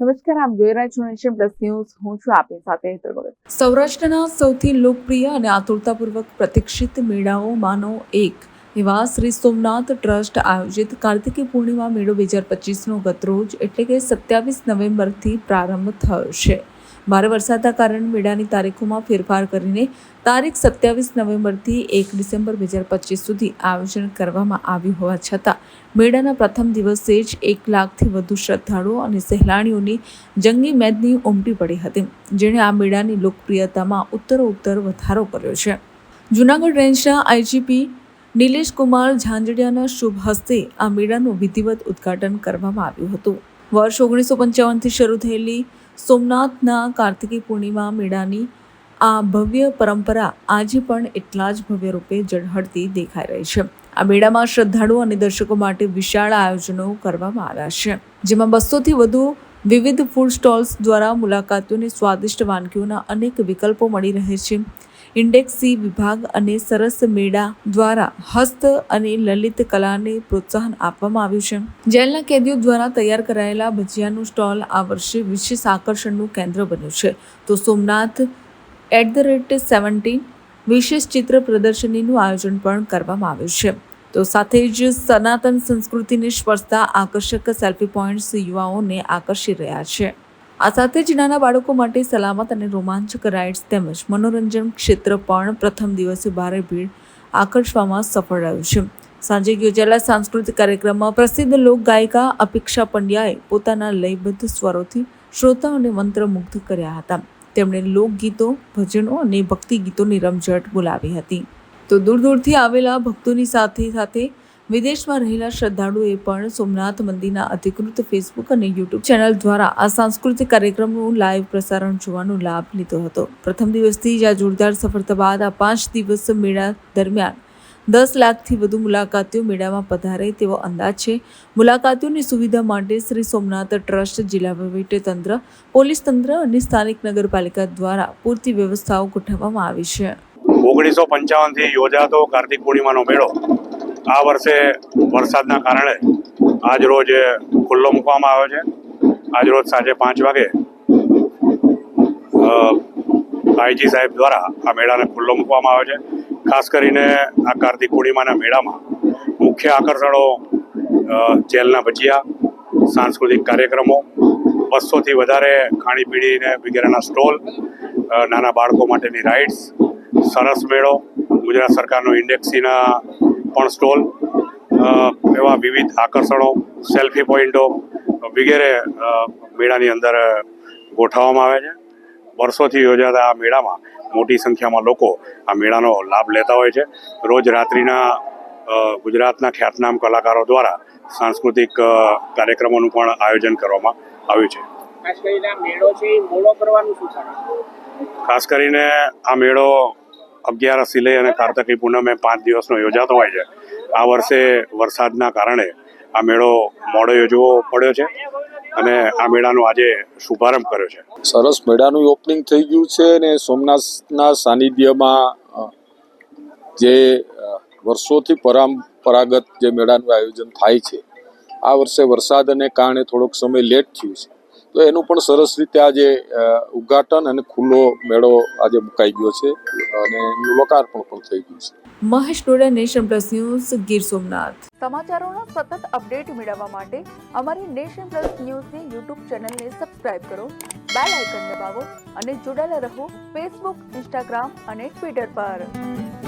નમસ્કાર, આપ જોઈ રહ્યા છો નેશન પ્લસ ન્યૂઝ. હું છું આપની સાથે હેતર સૌરાષ્ટ્રના સૌથી લોકપ્રિય અને આતુરતાપૂર્વક પ્રતીક્ષિત મેળાઓમાંનો એક. એવા શ્રી સોમનાથ ટ્રસ્ટ આયોજિત કાર્તિકી પૂર્ણિમા મેળો બે હજાર પચીસનો ગતરોજ એટલે કે સત્યાવીસ નવેમ્બરથી પ્રારંભ થયો છે. ભારે વરસાદના કારણે મેળાની તારીખોમાં ફેરફાર કરીને તારીખ સત્યાવીસ નવેમ્બરથી એક ડિસેમ્બર બે હજાર પચીસ સુધી આયોજન કરવામાં આવ્યું હોવા છતાં મેળાના પ્રથમ દિવસે જ એક લાખથી વધુ શ્રદ્ધાળુઓ અને સહેલાણીઓની જંગી મેદની ઉમટી પડી હતી, જેણે આ મેળાની લોકપ્રિયતામાં ઉત્તરોત્તર વધારો કર્યો છે. જૂનાગઢ રેન્જના આઈજીપી નિલેશ કુમાર ઝાંઝડિયાના શુભ હસ્તે આ મેળાનું વિધિવત ઉદ્ઘાટન કરવામાં આવ્યું હતું. વર્ષ ઓગણીસો પંચાવનથી શરૂ થયેલી સોમનાથના કાર્તિકી પૂર્ણિમા મેળાની આ ભવ્ય પરંપરા આજે પણ એટલા જ ભવ્ય રૂપે ઝળહળતી દેખાઈ રહી છે. આ મેળામાં શ્રદ્ધાળુઓ અને દર્શકો માટે વિશાળ આયોજનો કરવામાં આવ્યા છે. જેમાં બસોથી વધુ વિવિધ ફૂડ સ્ટોલ્સ દ્વારા મુલાકાતીઓને સ્વાદિષ્ટ વાનગીઓના અનેક વિકલ્પો મળી રહે છે. ઇન્ડેક્સ વિભાગ અને સરસ મેળા દ્વારા હસ્ત અને લલિત કલાને પ્રોત્સાહન આપવામાં આવ્યું છે. જેલના કેદીઓ દ્વારા તૈયાર કરાયેલા ભજીયાનું સ્ટોલ આ વર્ષે વિશેષ આકર્ષણનું કેન્દ્ર બન્યું છે. તો Somnath at the rate seventeen વિશેષ ચિત્ર પ્રદર્શનીનું આયોજન પણ કરવામાં આવ્યું છે. તો સાથે જ સનાતન સંસ્કૃતિને સ્પર્શતા આકર્ષક સેલ્ફી પોઈન્ટ્સ યુવાઓને આકર્ષી રહ્યા છે. આ સાથે જ નાના બાળકો માટે સલામત અને રોમાંચક રાઇડ્સ તેમજ મનોરંજન ક્ષેત્ર પણ પ્રથમ દિવસે ભારે ભીડ આકર્ષવામાં સફળ રહ્યું છે. સાંજે યોજાયેલા સાંસ્કૃતિક કાર્યક્રમમાં પ્રસિદ્ધ લોક ગાયિકા અપેક્ષા પંડ્યાએ પોતાના લયબદ્ધ સ્વરોથી શ્રોતાઓને મંત્રમુગ્ધ કર્યા હતા. તેમણે લોકગીતો, ભજનો અને ભક્તિ ગીતોની રમઝટ બોલાવી હતી. તો દૂર દૂરથી આવેલા ભક્તોની સાથે સાથે વિદેશમાં રહેલા શ્રદ્ધાળુએ પણ સોમનાથ મંદિરના અધિકૃત ફેસબુક અને યુટ્યુબ ચેનલ દ્વારા આ સાંસ્કૃતિક કાર્યક્રમનું લાઈવ પ્રસારણ જોવાનો લાભ લીધો હતો. પ્રથમ દિવસથી જ આ જોરદાર સફળતા બાદ આ પાંચ દિવસ મેળા દરમિયાન દસ લાખથી વધુ મુલાકાતીઓ મેળામાં પધારે તેવો અંદાજ છે. મુલાકાતીઓની સુવિધા માટે શ્રી સોમનાથ ટ્રસ્ટ, જિલ્લા વહીવટીતંત્ર પોલીસ તંત્ર અને સ્થાનિક નગરપાલિકા દ્વારા પૂરતી વ્યવસ્થાઓ ગોઠવવામાં આવી છે. ઓગણીસો પંચાવનથી યોજાતો કાર્તિક પૂર્ણિમાનો મેળો આ વર્ષે વરસાદના કારણે આજ રોજ ખુલ્લો મૂકવામાં આવ્યો છે. આજ રોજ સાંજે પાંચ વાગે આઈજી સાહેબ દ્વારા આ મેળાને ખુલ્લો મૂકવામાં આવ્યો છે. ખાસ કરીને આ કાર્તિક પૂર્ણિમાના મેળામાં મુખ્ય આકર્ષણો જેલના ભજીયા, સાંસ્કૃતિક કાર્યક્રમો, બસોથી વધારે ખાણીપીણીને વગેરેના સ્ટોલ નાના બાળકો માટેની રાઇડ્સ, સરસ મેળો, ગુજરાત સરકારનો ઇન્ડેક્સીના પણ સ્ટોલ એવા વિવિધ આકર્ષણો સેલ્ફી પોઈન્ટો વગેરે મેળાની અંદર ગોઠવવામાં આવે છે. વર્ષોથી યોજાતા આ મેળામાં મોટી સંખ્યામાં લોકો આ મેળાનો લાભ લેતા હોય છે. રોજ રાત્રિના ગુજરાતના ખ્યાતનામ કલાકારો દ્વારા સાંસ્કૃતિક કાર્યક્રમોનું પણ આયોજન કરવામાં આવ્યું છે. ખાસ કરીને આ મેળો છે મોડો કરવાનું શું ખાસ કરીને આ મેળો અગિયારસથી લઈ અને કાર્તકી પૂનમે પાંચ દિવસનો યોજાતો હોય છે. આ વર્ષે વરસાદના કારણે આ મેળો મોડો યોજવો પડ્યો છે અને આ મેળાનો આજે શુભારંભ કર્યો છે. સરસ મેળાનું ઓપનિંગ થઈ ગયું છે અને સોમનાથના સાનિધ્યમાં જે વર્ષોથી પરંપરાગત જે મેળાનું આયોજન થાય છે, આ વર્ષે વરસાદને કારણે થોડોક સમય લેટ થયું છે. તો એનું પણ સરસ રીતે આજે ઉદ્ઘાટન અને ખુલ્લો મેળો આજે મુકાઈ ગયો છે અને એનું લોકાર્પણ પણ થઈ ગયું છે. Mahesh Doda nation plus news Gir Somnath. સમાચારોનો સતત અપડેટ મેળવવા માટે અમારી નેશન પ્લસ ન્યૂઝની યુટ્યુબ ચેનલને સબસ્ક્રાઇબ કરો બેલ આઇકન દબાવો અને જોડાયેલા રહો ફેસબુક ઇન્સ્ટાગ્રામ અને ટ્વિટર પર.